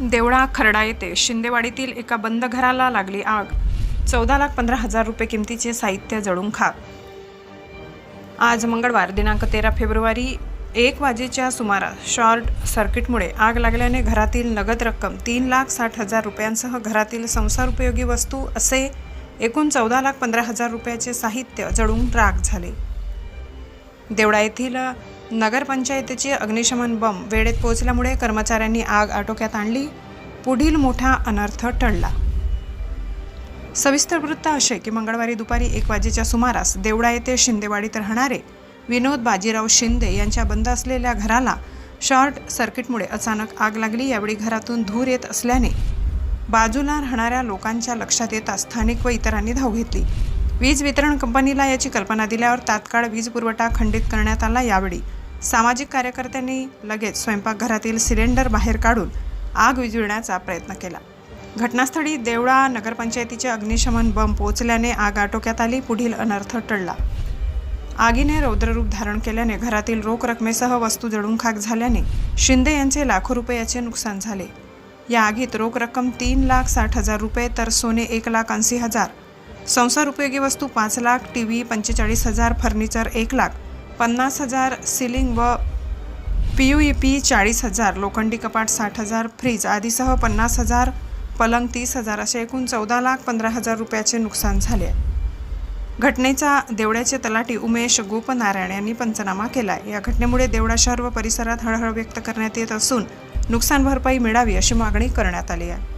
देवळा खरडा येथे शिंदेवाडीतील एका बंद घराला लागली आग. चौदा लाख पंधरा हजार रुपये किमतीचे साहित्य जळून खाक. आज मंगळवार दिनांक तेरा फेब्रुवारी एक वाजेच्या सुमारास शॉर्ट सर्किटमुळे आग लागल्याने घरातील नगद रक्कम तीन लाख साठ हजार रुपयांसह घरातील संसारोपयोगी वस्तू असे एकूण चौदा लाख पंधरा हजार रुपयाचे साहित्य जळून राख झाले. देवळा येथील नगरपंचायतीचे अग्निशमन बंब वेळेत पोहोचल्यामुळे कर्मचाऱ्यांनी आग आटोक्यात आणली. पुढील मोठा अनर्थ टळला. सविस्तर वृत्त असे की मंगळवारी दुपारी एक वाजेच्या सुमारास देवळा येथे शिंदेवाडीत राहणारे विनोद बाजीराव शिंदे यांच्या बंद असलेल्या घराला शॉर्ट सर्किटमुळे अचानक आग लागली. यावेळी घरातून धूर येत असल्याने बाजूला राहणाऱ्या लोकांच्या लक्षात येताच स्थानिक व इतरांनी धाव घेतली. वीज वितरण कंपनीला याची कल्पना दिल्यावर तात्काळ वीज पुरवठा खंडित करण्यात आला यावेळी. सामाजिक कार्यकर्त्यांनी लगेच स्वयंपाकघरातील सिलेंडर बाहेर काढून आग विझविण्याचा प्रयत्न केला. घटनास्थळी देवळा नगरपंचायतीचे अग्निशमन बंब पोहोचल्याने आग आटोक्यात आली पुढील अनर्थ टळला. आगीने रौद्ररूप धारण केल्याने घरातील रोख रकमेसह वस्तू जळून खाक झाल्याने शिंदे यांचे लाखो रुपयाचे नुकसान झाले. या आगीत रोख रक्कम तीन लाख साठ हजार रुपये तर सोने एक लाख ऐंशी हजार संसार उपयोगी वस्तू पाच लाख टी व्ही पंचेचाळीस हजार फर्निचर एक लाख पन्नास हजार सिलिंग व पी यू ई पी चाळीस हजार लोखंडी कपाट साठ हजार फ्रीज आदीसह पन्नास हजार पलंग तीस हजार असे एकूण चौदा लाख पंधरा हजार रुपयाचे नुकसान झाले आहे. घटनेचा देवळ्याचे तलाठी उमेश गोपनारायण यांनी पंचनामा केला आहे. या घटनेमुळे देवडा शहर व परिसरात हळहळ व्यक्त करण्यात येत असून नुकसान भरपाई मिळावी अशी मागणी करण्यात आली आहे